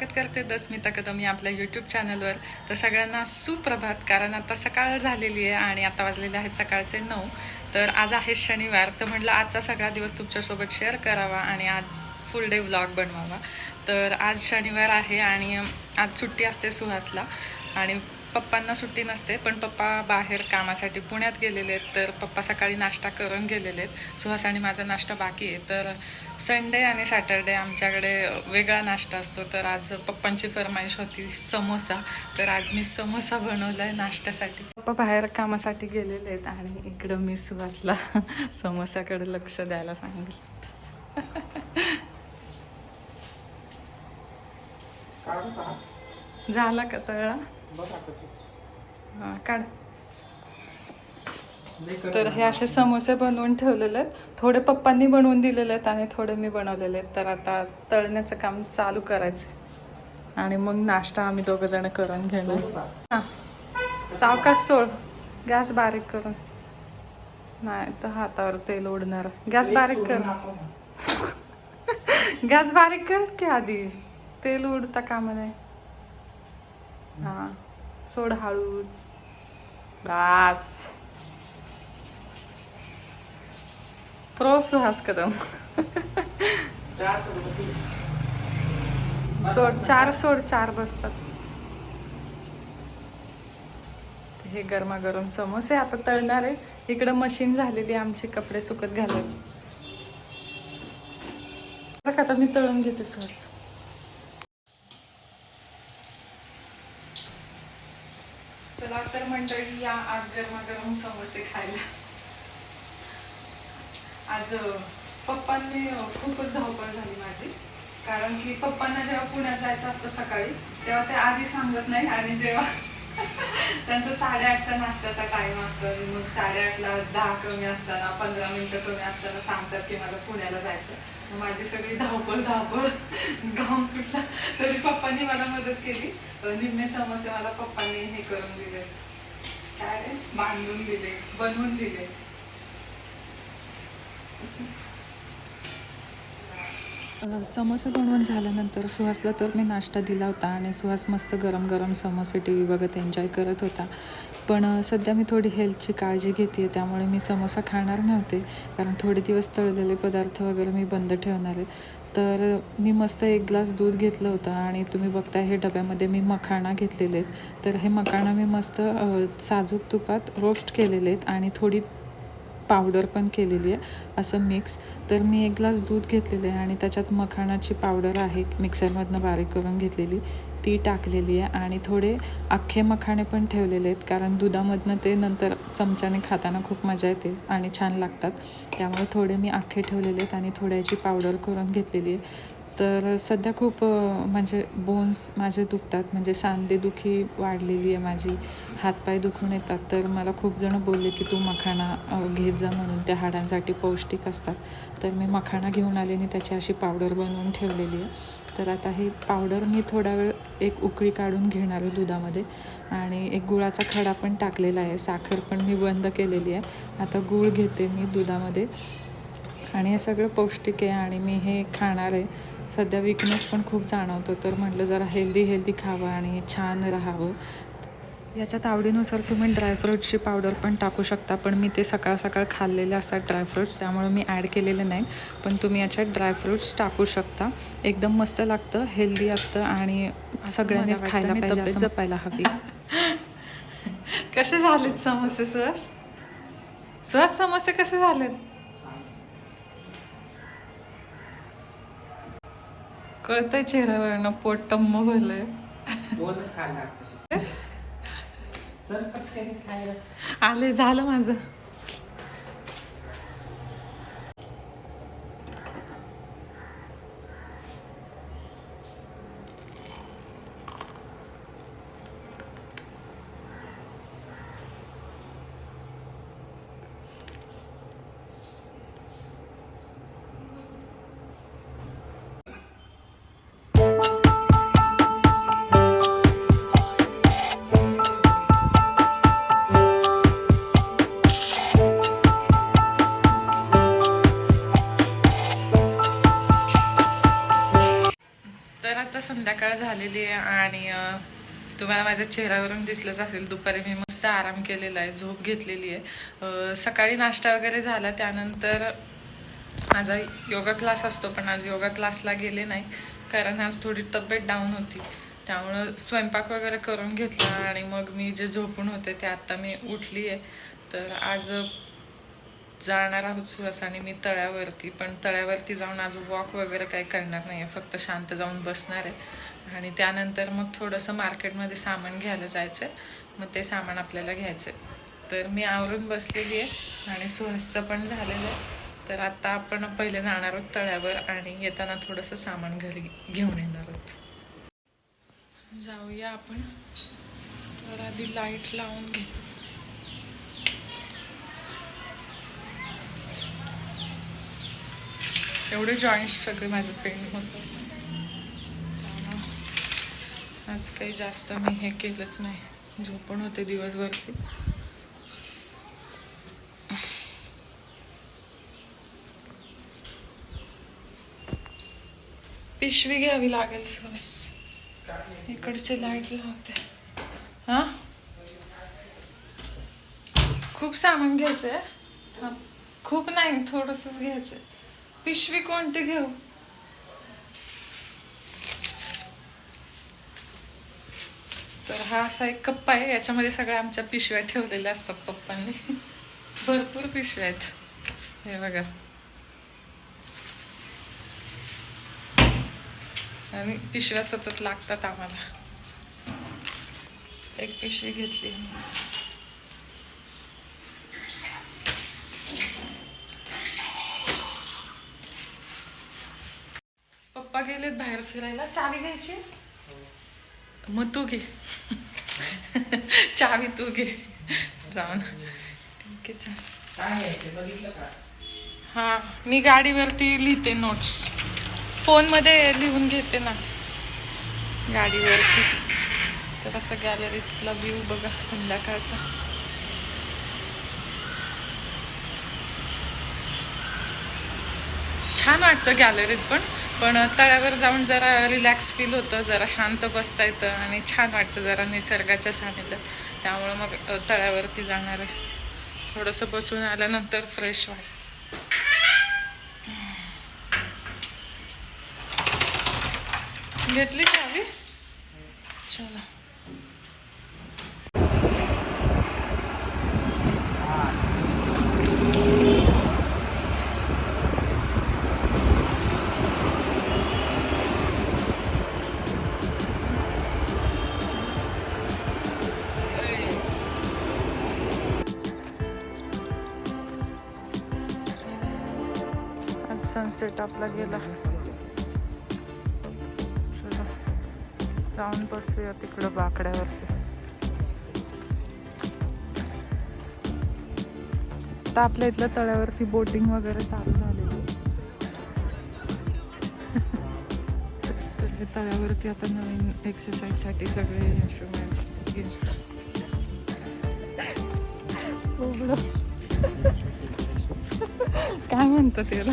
स्वागत करते दस्मिता कदम या आपल्या यूट्यूब चॅनलवर तर सगळ्यांना सुप्रभात कारण आता सकाळ झालेली आहे आणि आता वाजलेले आहेत सकाळचे नऊ. तर आज आहे शनिवार तर म्हटलं आजचा सगळा दिवस तुमच्यासोबत शेअर करावा आणि आज फुल डे व्लॉग बनवावा. तर आज शनिवार आहे आणि आज सुट्टी असते सुहासला. आणि पप्पांना सुट्टी नसते पण पप्पा बाहेर कामासाठी पुण्यात गेलेले आहेत तर पप्पा सकाळी नाश्ता करून गेलेले आहेत. सुहास आणि माझा नाश्ता बाकी आहे. तर संडे आणि सॅटरडे आमच्याकडे वेगळा नाश्ता असतो. तर आज पप्पांची फरमाईश होती समोसा. तर आज मी समोसा बनवला आहे नाश्त्यासाठी. पप्पा बाहेर कामासाठी गेलेले आहेत आणि इकडं मी सुहासला समोसाकडे लक्ष द्यायला सांगितलं. झाला का तळा? हा, काढ. तर हे असे समोसे बनवून ठेवलेले आहेत. थोडे पप्पांनी बनवून दिलेले आहेत आणि थोडे मी बनवलेले आहेत. तर आता तळण्याचं काम चालू करायचं आणि मग नाश्ता आम्ही दोघं जण करून घेणार. हा. सावकाश सोड. गॅस बारीक करून. नाही तर हातावर तेल उडणार गॅस बारीक कर. गॅस बारीक कर की आधी. तेल उडता कामा नाही. हा. सोड हळूच. बास. प्रो हास कदम. सोड चार सोड चार बसतात हे गरमागरम समोसे आता तळणार आहे. इकडं मशीन झालेली आहे कपडे सुकत घालायची. आता मी तळून घेते सॉस तर मंडळी या आज गरमागरम समोसे खायला. आज पप्पांनी खूपच धावपळ झाली माझी. कारण की पप्पांना जेव्हा पुण्यात जायचं असतं सकाळी तेव्हा ते आधी सांगत नाही आणि जेव्हा त्यांचा साडेआठचा नाश्त्याचा टाइम असतो आणि मग साडेआठला दहा कमी असताना पंधरा मिनिटं कमी असताना सांगतात की मला पुण्याला जायचं माझी सगळी धावपळ धावपळ गाव कुठला तरी पप्पांनी मला मदत केली. निम्मे समोसे मला पप्पांनी हे करून दिले. काय बांधून दिले बनवून दिले. समोसा बनवून झाल्यानंतर सुहासला तर मी नाश्ता दिला होता आणि सुहास मस्त गरम गरम समोसे टी व्ही बघत एन्जॉय करत होता. पण सध्या मी थोडी हेल्थची काळजी घेते त्यामुळे मी समोसा खाणार नव्हते. कारण थोडे दिवस तळलेले पदार्थ वगैरे मी बंद ठेवणार आहे. तर मी मस्त एक ग्लास दूध घेतलं होतं आणि तुम्ही बघताय हे डब्यामध्ये मी मखाणा घेतलेले आहेत. तर हे मखाणा मी मस्त साजूक तुपात रोस्ट केलेले आहेत आणि थोडी पावडर पण केलेली आहे असं मिक्स तर मी एक ग्लास दूध घेतलेलं आहे आणि त्याच्यात मखाणाची पावडर आहे मिक्सरमधनं बारीक करून घेतलेली. ती टाकलेली आहे आणि थोडे अख्खे मखाणे पण ठेवलेले आहेत कारण दुधामधनं ते नंतर चमच्याने खाताना खूप मजा येते आणि छान लागतात. त्यामुळे थोडे मी अख्खे ठेवलेले आहेत आणि थोड्याची पावडर करून घेतलेली आहे. तर सध्या खूप म्हणजे बोन्स माझे दुखतात. म्हणजे सांधेदुखी वाढलेली आहे माझी. हातपाय दुखून येतात. तर मला खूप जण बोलले की तू मखाणा घेत जा म्हणून. त्या हाडांसाठी पौष्टिक असतात. तर मी मखाणा घेऊन आले आणि त्याची अशी पावडर बनवून ठेवलेली आहे. तर आता ही पावडर मी थोडा वेळ एक उकळी काढून घेणार आहे दुधामध्ये. आणि एक गुळाचा खडा पण टाकलेला आहे. साखर पण मी बंद केलेली आहे. आता गूळ घेते मी दुधामध्ये. आणि हे सगळं पौष्टिक आहे आणि मी हे खाणार आहे. सध्या विकनेस पण खूप जाणवतो. तर म्हटलं जरा हेल्दी हेल्दी खावं आणि छान राहावं. याच्यात आवडीनुसार तुम्ही ड्रायफ्रूटची पावडर पण टाकू शकता पण मी ते सकाळ सकाळ खाल्लेले असतात ड्रायफ्रूट्स त्यामुळे मी ॲड केलेले नाहीत. पण तुम्ही याच्यात ड्रायफ्रूट्स टाकू शकता. एकदम मस्त लागतं हेल्दी असतं आणि सगळ्यांनीच खायला पाहिजे असं जपायला हवी. कसे झालेत समोसे सुहास? सुहास समोसे कसे झालेत? कळतंय चेहऱ्यावरनं पोट टम्म भरलंय आले झालं माझं. आता संध्याकाळ झालेली आहे आणि तुम्हाला माझ्या चेहऱ्यावरून दिसलंच असेल दुपारी मी मस्त आराम केलेला आहे झोप घेतलेली आहे. सकाळी नाश्ता वगैरे झाला त्यानंतर माझा योगा क्लास असतो पण आज योगा क्लासला गेले नाही कारण आज थोडी तब्येत डाऊन होती. त्यामुळं स्वयंपाक वगैरे करून घेतला आणि मग मी जे झोपून होते ते आत्ता मी उठली आहे. तर आज जाणार आहोत सुवासाने मी तळ्यावरती पण तळ्यावरती जाऊन आज वॉक वगैरे काही करणार नाही आहे फक्त शांत जाऊन बसणार आहे. आणि त्यानंतर मग थोडंसं मार्केटमध्ये सामान घ्यायला जायचं आहे मग ते सामान आपल्याला घ्यायचं आहे तर मी आवरून बसलेली आहे आणि सुहासचं पण झालेलं आहे. तर आता आपण पहिले जाणार आहोत तळ्यावर आणि येताना थोडंसं सामान घरी घेऊन येणार आहोत. जाऊया आपण. तर आधी लाइट लावून घेतो. एवढे जॉईंट्स सगळे माझं पेंड होतं. आज काही जास्त मी हे केलंच नाही. झोपण होते दिवसभरती. पिशवी घ्यावी लागेल सस इकडचे लाइट लावते. हा? खूप सामान घ्यायचंय. खूप नाही थोडंसंच घ्यायचंय. पिशवी कोणती घेऊ? तर हा असा एक कप्पा आहे याच्यामध्ये सगळ्या आमच्या पिशव्या ठेवलेल्या असतात पप्पांनी. भरपूर पिशव्या आहेत. हे बघा. आणि पिशव्या सतत लागतात आम्हाला. एक पिशवी घेतली पप्पा गेलेत बाहेर फिरायला. चावी घ्यायची? मग तू घे. चावी तू घे. जाऊन. ठीक आहे हा मी गाडीवरती लिहिते नोट्स फोनमध्ये लिहून घेते ना. गाडीवरती. तर असं गॅलरीतला व्ह्यू बघा संध्याकाळचा. छान वाटतं गॅलरीत पण. पण तळ्यावर जाऊन जरा रिलॅक्स फील होतं जरा शांत बसता येतं आणि छान वाटतं जरा निसर्गाच्या सानिध्यात. त्यामुळं मग तळ्यावरती जाणार आहे. थोडंसं बसून आल्यानंतर फ्रेश वाटतं घेतली चावी चला. सनसेट आपला गेला. चला जाऊन बसूया तिकडं बाकड्यावरती. आता आपल्या इथल्या तळ्यावरती बोटिंग वगैरे चालू झालेली तर तळ्यावरती आता नवीन एक्सरसाइजसाठी सगळे इन्स्ट्रुमेंट्स काय म्हणतात त्याला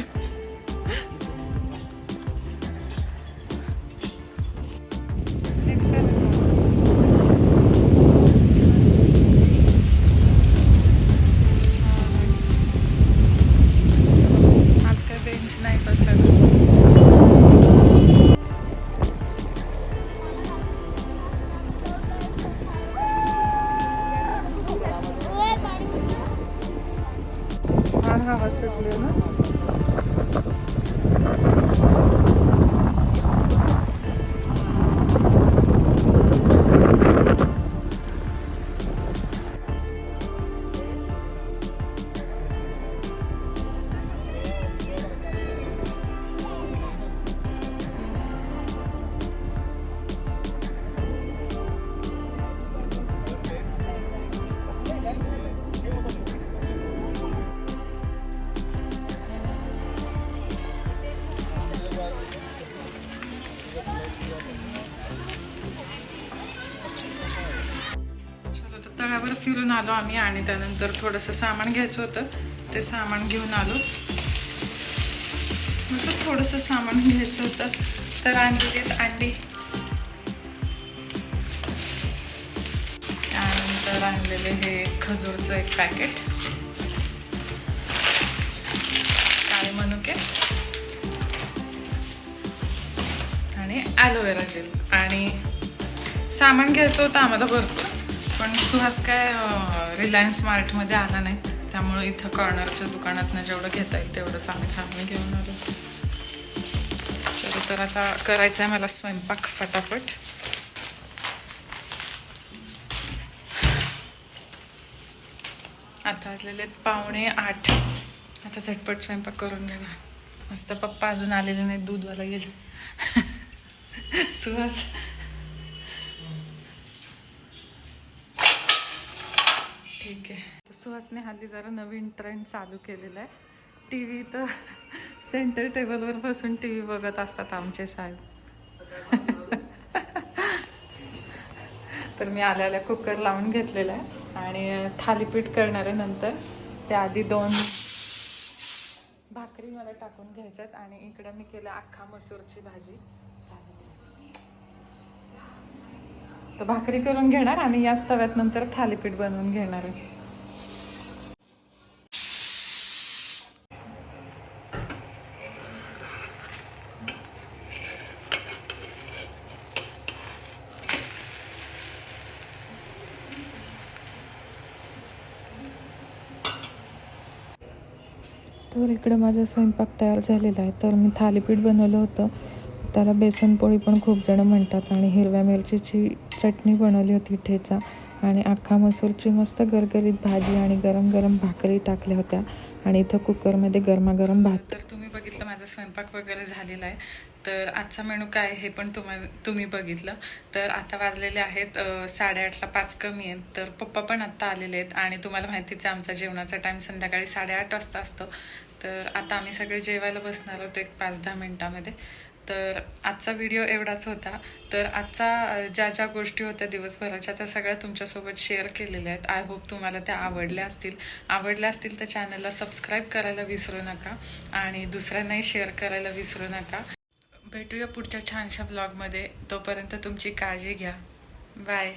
गाडीवर फिरून आलो आम्ही आणि त्यानंतर थोडंसं सामान घ्यायचं होतं. ते सामान घेऊन आलो. म्हटलं थोडंसं सामान घ्यायचं होतं. तर आणली देत अंडी. त्यानंतर आणलेले हे खजूरचं एक पॅकेट काय मनुके. आणि ॲलोवेरा जेल आणि सामान घ्यायचं होतं आम्हाला भरपूर. पण सुहास काय रिलायन्स मार्टमध्ये आला नाही. त्यामुळे इथं कॉर्नरच्या दुकानातनं जेवढं घेता येईल तेवढंच आम्ही सामान घेऊन आलो. तर तर आता करायचं आहे मला स्वयंपाक फटाफट. आता असलेले आहेत पावणे आठ. आता झटपट स्वयंपाक करून घेणार. मस्त पप्पा अजून आलेले नाही दूधवाला गेले. सुहास ठीक आहे सुहासने हल्ली जरा नवीन ट्रेंड चालू केलेला आहे. टी व्ही तर सेंटर टेबलवर बसून टी व्ही बघत असतात आमचे साहेब. तर मी आल्याला कुकर लावून घेतलेला आहे आणि थालीपीठ करणार आहे नंतर त्याआधी दोन भाकरी मला टाकून घ्यायच्यात आणि इकडं मी केलं अख्खा मसूरची भाजी. तर भाकरी करून घेणार आणि याच तव्यात नंतर थालीपीठ बनवून घेणार आहे. तर इकडं माझा स्वयंपाक तयार झालेला आहे. तर मी थालीपीठ बनवलं होतं. त्याला बेसन पोळी पण खूप जण म्हणतात आणि हिरव्या मिरचीची चटणी बनवली होती ठेचा आणि अख्खा मसूरची मस्त गरगरीत भाजी आणि गरम गरम भाकरी टाकल्या होत्या. आणि इथं कुकरमध्ये गरमागरम भात. तर तुम्ही बघितलं माझा स्वयंपाक वगैरे झालेला आहे. तर आजचा मेनू काय हे पण तुम्हाला तुम्ही बघितलं. तर आता वाजलेले आहेत साडेआठला पाच कमी आहेत. तर पप्पा पण आत्ता आलेले आहेत आणि तुम्हाला माहितीच आहे आमचा जेवणाचा टाईम संध्याकाळी साडेआठ वाजता असतो. तर आता आम्ही सगळे जेवायला बसणार होतो एक पाच दहा मिनिटामध्ये. तर आजचा व्हिडिओ एवढाच होता. तर आजचा ज्या ज्या गोष्टी होत्या दिवसभराच्या त्या सगळ्या तुमच्यासोबत शेअर केलेल्या आहेत. आय होप तुम्हाला त्या आवडल्या असतील. आवडल्या असतील तर चॅनलला सबस्क्राईब करायला विसरू नका आणि दुसऱ्यांनाही शेअर करायला विसरू नका. भेटूया पुढच्या छानशा ब्लॉगमध्ये तोपर्यंत तुमची काळजी घ्या. बाय